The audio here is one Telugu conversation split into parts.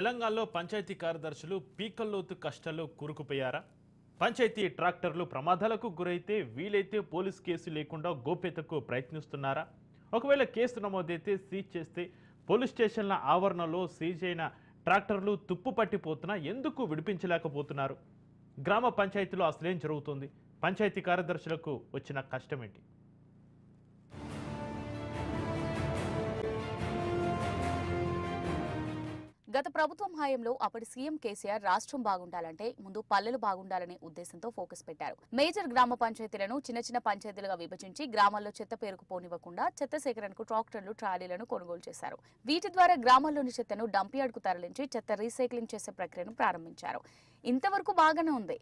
తెలంగాణలో పంచాయతీ కార్యదర్శులు పీకల్లోతు కష్టాల్లో కూరుకుపోయారా? పంచాయతీ ట్రాక్టర్లు ప్రమాదాలకు గురైతే వీలైతే పోలీస్ కేసు లేకుండా గోప్యతకు ప్రయత్నిస్తున్నారా? ఒకవేళ కేసు నమోదైతే సీజ్ చేస్తే పోలీస్ స్టేషన్ల ఆవరణలో సీజ్ అయిన ట్రాక్టర్లు తుప్పు పట్టిపోతున్నా ఎందుకు విడిపించలేకపోతున్నారు? గ్రామ పంచాయతీలో అసలేం జరుగుతుంది? పంచాయతీ కార్యదర్శులకు వచ్చిన కష్టమేంటి? గత ప్రభుత్వం హయాంలో అప్పటి సీఎం కేసీఆర్ రాష్ట్రం బాగుండాలంటే ముందు పల్లెలు బాగుండాలనే ఉద్దేశంతో ఫోకస్ పెట్టారు. మేజర్ గ్రామ పంచాయతీలను చిన్న చిన్న పంచాయతీలుగా విభజించి గ్రామాల్లో చెత్త పేరుకుపోనివ్వకుండా చెత్త సేకరణకు ట్రాక్టర్లు ట్రాలీలను కొనుగోలు చేశారు. వీటి ద్వారా గ్రామాల్లోని చెత్తను డంపియార్డ్కు తరలించి చెత్త రీసైక్లింగ్ చేసే ప్రక్రియను ప్రారంభించారు. ఇంతవరకు బాగానే ఉంది.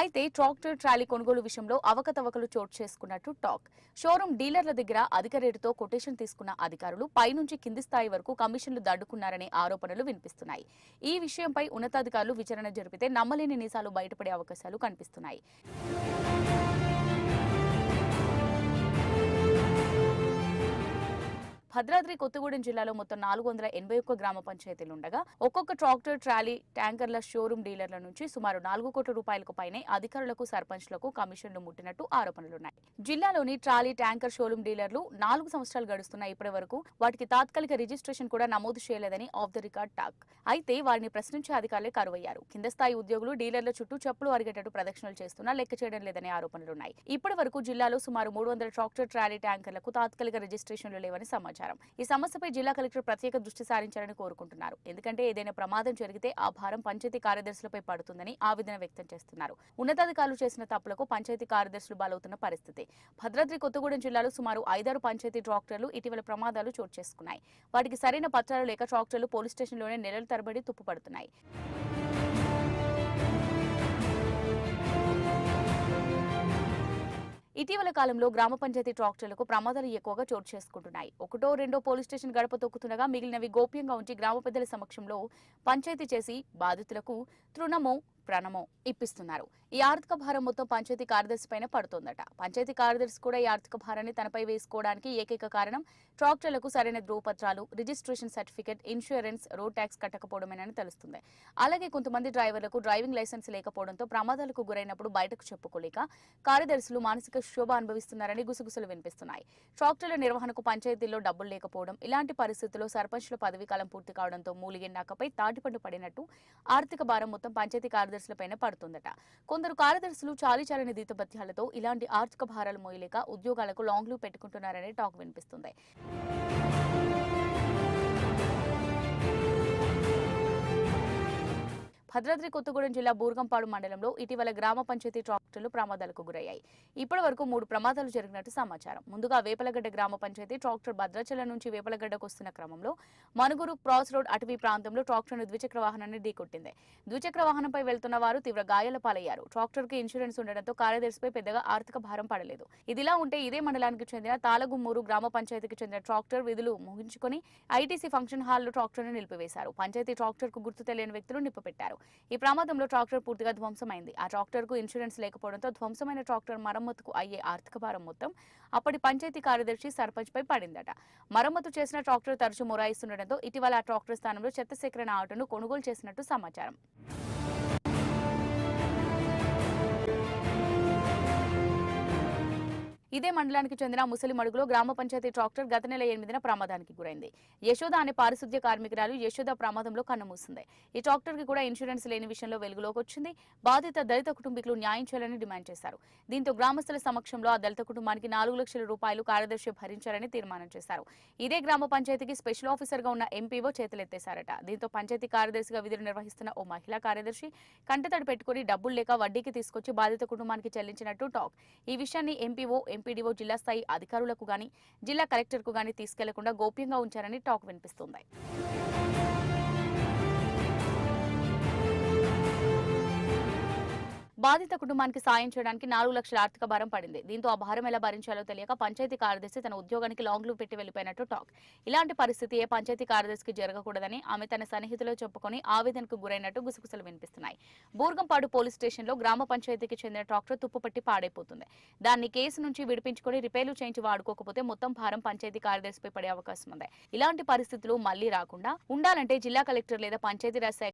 అయితే ట్రాక్టర్ ట్రాలీ కొనుగోలు విషయంలో అవకతవకలు చోటు చేసుకున్నట్టు టాక్. షోరూమ్ డీలర్ల దగ్గర అధిక రేటుతో కొటేషన్ తీసుకున్న అధికారులు పైనుంచి కింది స్థాయి వరకు కమిషన్లు దడ్డుకున్నారనే ఆరోపణలు వినిపిస్తున్నాయి. ఈ విషయంపై ఉన్నతాధికారులు విచారణ జరిపితే నమ్మలేని నిజాలు బయటపడే అవకాశాలు కనిపిస్తున్నాయి. భద్రాద్రి కొత్తగూడెం జిల్లాలో మొత్తం నాలుగు వందల ఎనభై ఒక్క గ్రామ పంచాయతీలు ఉండగా ఒక్కొక్క ట్రాక్టర్ ట్రాలీ ట్యాంకర్ల షోరూమ్ డీలర్ల నుంచి సుమారు నాలుగు కోట్ల రూపాయలకు పైనే అధికారులకు సర్పంచ్లకు కమిషన్లు ముట్టినట్టు ఆరోపణలున్నాయి. జిల్లాలోని ట్రాలీ ట్యాంకర్ షోరూమ్ డీలర్లు నాలుగు సంవత్సరాలు గడుస్తున్న ఇప్పటి వరకు వాటికి తాత్కాలిక రిజిస్ట్రేషన్ కూడా నమోదు చేయలేదని ఆఫ్ ద రికార్డ్ టాక్. అయితే వారిని ప్రశ్నించే అధికారులే కరువయ్యారు. కింద స్థాయి ఉద్యోగులు డీలర్ల చుట్టూ చెప్పులు అరిగేటట్టు ప్రదక్షిణలు చేస్తున్నా లెక్క చేయడం లేదనే ఆరోపణలున్నాయి. ఇప్పటి వరకు జిల్లాలో సుమారు మూడు వందల ట్రాక్టర్ ట్రాలీ ట్యాంకర్లకు తాత్కాలిక రిజిస్ట్రేషన్లు లేవని సమాచారం. ఈ సమస్యపై జిల్లా కలెక్టర్ ప్రత్యేక దృష్టి సారించాలని కోరుకుంటున్నారు. ఎందుకంటే ఏదైనా ప్రమాదం జరిగితే ఆ భారం పంచాయతీ కార్యదర్శులపై పడుతుందని ఆవేదన వ్యక్తం చేస్తున్నారు. ఉన్నతాధికారులు చేసిన తప్పులకు పంచాయతీ కార్యదర్శులు బలవుతున్న పరిస్థితి. భద్రాద్రి కొత్తగూడెం జిల్లాలో సుమారు ఐదారు పంచాయతీ ట్రాక్టర్లు ఇటీవల ప్రమాదాలు చోటు చేసుకున్నాయి. వాటికి సరైన పత్రాలు లేక ట్రాక్టర్లు పోలీస్ స్టేషన్లోనే నెలల తరబడి తుప్పుపడుతున్నాయి. ఇటీవల కాలంలో గ్రామ పంచాయతీ ట్రాక్టర్లకు ప్రమాదాలు ఎక్కువగా చోటు చేసుకుంటున్నాయి. ఒకటో రెండో పోలీస్ స్టేషన్ గడప తొక్కుతుండగా మిగిలినవి గోప్యంగా ఉంచి గ్రామ పెద్దల సమక్షంలో పంచాయతీ చేసి బాధితులకు తృణము ప్రణమం ఇప్పిస్తున్నారు. ఈ ఆర్థిక భారం మొత్తం పంచాయతీ కార్యదర్శి పైన పడుతోందట. పంచాయతీ కార్యదర్శి కూడా ఈ ఆర్థిక భారాన్ని తనపై వేసుకోవడానికి ఏకైక కారణం ట్రాక్టర్లకు సరైన ధృవపత్రాలు registration certificate insurance road tax కట్టకపోవడమేనని తెలుస్తుంది. అలాగే కొంతమంది డ్రైవర్లకు డ్రైవింగ్ లైసెన్స్ లేకపోవడంతో ప్రమాదాలకు గురైనప్పుడు బయటకు చెప్పుకోలేక కార్యదర్శులు మానసిక శోభ అనుభవిస్తున్నారని గుసగుసలు వినిపిస్తున్నాయి. ట్రాక్టర్ల నిర్వహణకు పంచాయతీల్లో డబ్బులు లేకపోవడం ఇలాంటి పరిస్థితుల్లో సర్పంచ్ల పదవీ కాలం పూర్తి కావడంతో మూలిగెండాకపై తాటిపండు పడినట్టు ఆర్థిక భారం మొత్తం పంచాయతీ కార్యదర్శులపైన పడుతుందట. కొందరు కార్యదర్శులు చాలీ చాలని దీతభత్యాలతో ఇలాంటి ఆర్థిక భారాలు మోయలేక ఉద్యోగాలకు లాంగ్ పెట్టుకుంటున్నారనే టాక్ వినిపిస్తుంది. భద్రాద్రి కొత్తగూడెం జిల్లా బూర్గంపాడు మండలంలో ఇటీవల గ్రామ పంచాయతీ ట్రాక్టర్లు ప్రమాదాలకు గురయ్యాయి. ఇప్పటి వరకు మూడు ప్రమాదాలు జరిగినట్టు సమాచారం. ముందుగా వేపలగడ్డ గ్రామ పంచాయతీ ట్రాక్టర్ భద్రాచలం నుంచి వేపలగడ్డకు వస్తున్న క్రమంలో మనుగురు క్రాస్ రోడ్ అటవీ ప్రాంతంలో ట్రాక్టర్ను ద్విచక్ర వాహనాన్ని ఢీకొట్టింది. ద్విచక్ర వాహనంపై వెళ్తున్న వారు తీవ్ర గాయాల పాలయ్యారు. ట్రాక్టర్కి ఇన్సూరెన్స్ ఉండడంతో కార్యదర్శిపై పెద్దగా ఆర్థిక భారం పడలేదు. ఇదిలా ఉంటే ఇదే మండలానికి చెందిన తాలగుమ్మూరు గ్రామ పంచాయతీకి చెందిన ట్రాక్టర్ విధులు ముగించుకొని ఐటీసీ ఫంక్షన్ హాల్లో ట్రాక్టర్ను నిలిపివేశారు. పంచాయతీ ట్రాక్టర్కు గుర్తు తెలియని వ్యక్తులు నిప్పపెట్టారు ఈ ప్రమాదంలో ట్రాక్టర్ పూర్తిగా ధ్వంసమైంది. ఆ ట్రాక్టర్కు ఇన్సూరెన్స్ లేకపోవడంతో ధ్వంసమైన ట్రాక్టర్ మరమ్మతుకు అయ్యే ఆర్థిక భారం మొత్తం అప్పటి పంచాయతీ కార్యదర్శి సర్పంచ్ పై పడిందట. మరమ్మతు చేసిన ట్రాక్టర్ తరచూ మొరాయిస్తుండటంతో ఇటీవల ఆ ట్రాక్టర్ స్థానంలో చెత్త సేకరణ ఆటోను కొనుగోలు చేసినట్టు సమాచారం. ఇదే మండలానికి చెందిన ముసలిమడుగులో గ్రామ పంచాయతీ ట్రాక్టర్ గత నెల ఎనిమిదిన ప్రమాదానికి గురైంది. యశోద అనే పారిశుద్ధ్య కార్మికురాలు యశోద ప్రమాదంలో కన్నుమూసింది ఈ ట్రాక్టర్కి కూడా ఇన్సూరెన్స్ లేని విషయంలో వెలుగులోకి వచ్చింది. బాధిత దళిత కుటుంబీకులు న్యాయం చేయాలని డిమాండ్ చేశారు. దీంతో గ్రామస్తుల సమక్షంలో ఆ దళిత కుటుంబానికి నాలుగు లక్షల రూపాయలు కార్యదర్శి భరించారని తీర్మానం చేశారు. ఇదే గ్రామ పంచాయతీకి స్పెషల్ ఆఫీసర్గా ఉన్న ఎంపీఓ చేతులెత్తేశారట. దీంతో పంచాయతీ కార్యదర్శిగా విధులు నిర్వహిస్తున్న ఓ మహిళా కార్యదర్శి కంటతడి పెట్టుకుని డబ్బులు లేక వడ్డీకి తీసుకొచ్చి బాధిత కుటుంబానికి చెల్లించినట్టు టాక్. ఈ విషయాన్ని ఎంపీఓ ఎంపీడీఓ జిల్లా స్థాయి అధికారులకు గాని జిల్లా కలెక్టర్కు గాని తీసుకెళ్ళకుండా గోప్యంగా ఉంచారని టాక్ వినిపిస్తుంది. బాధిత కుటుంబానికి సాయం చేయడానికి నాలుగు లక్షల ఆర్థిక భారం పడింది. దీంతో ఆ భారం ఎలా భరించాలో తెలియక పంచాయతీ కార్యదర్శి తన ఉద్యోగానికి లాంగ్ లీవ్ పెట్టి వెళ్ళిపోయినట్టు టాక్. ఇలాంటి పరిస్థితి ఏ పంచాయతీ కార్యదర్శికి జరగకూడదని ఆమె తన సన్నిహితులు చెప్పుకొని ఆవేదనకు గురైనట్టు గుసగుసలు వినిపిస్తున్నాయి. బూర్గంపాడు పోలీస్ స్టేషన్లో గ్రామ పంచాయతీకి చెందిన ట్రాక్టర్ తుప్పుపట్టి పాడైపోతుంది. దాన్ని కేసు నుంచి విడిపించుకొని రిపేర్లు చేయించి వాడుకోకపోతే మొత్తం భారం పంచాయతీ కార్యదర్శిపై పడే అవకాశం ఉంది. ఇలాంటి పరిస్థితులు మళ్ళీ రాకుండా ఉండాలంటే జిల్లా కలెక్టర్ లేదా పంచాయతీరాజ్ శాఖ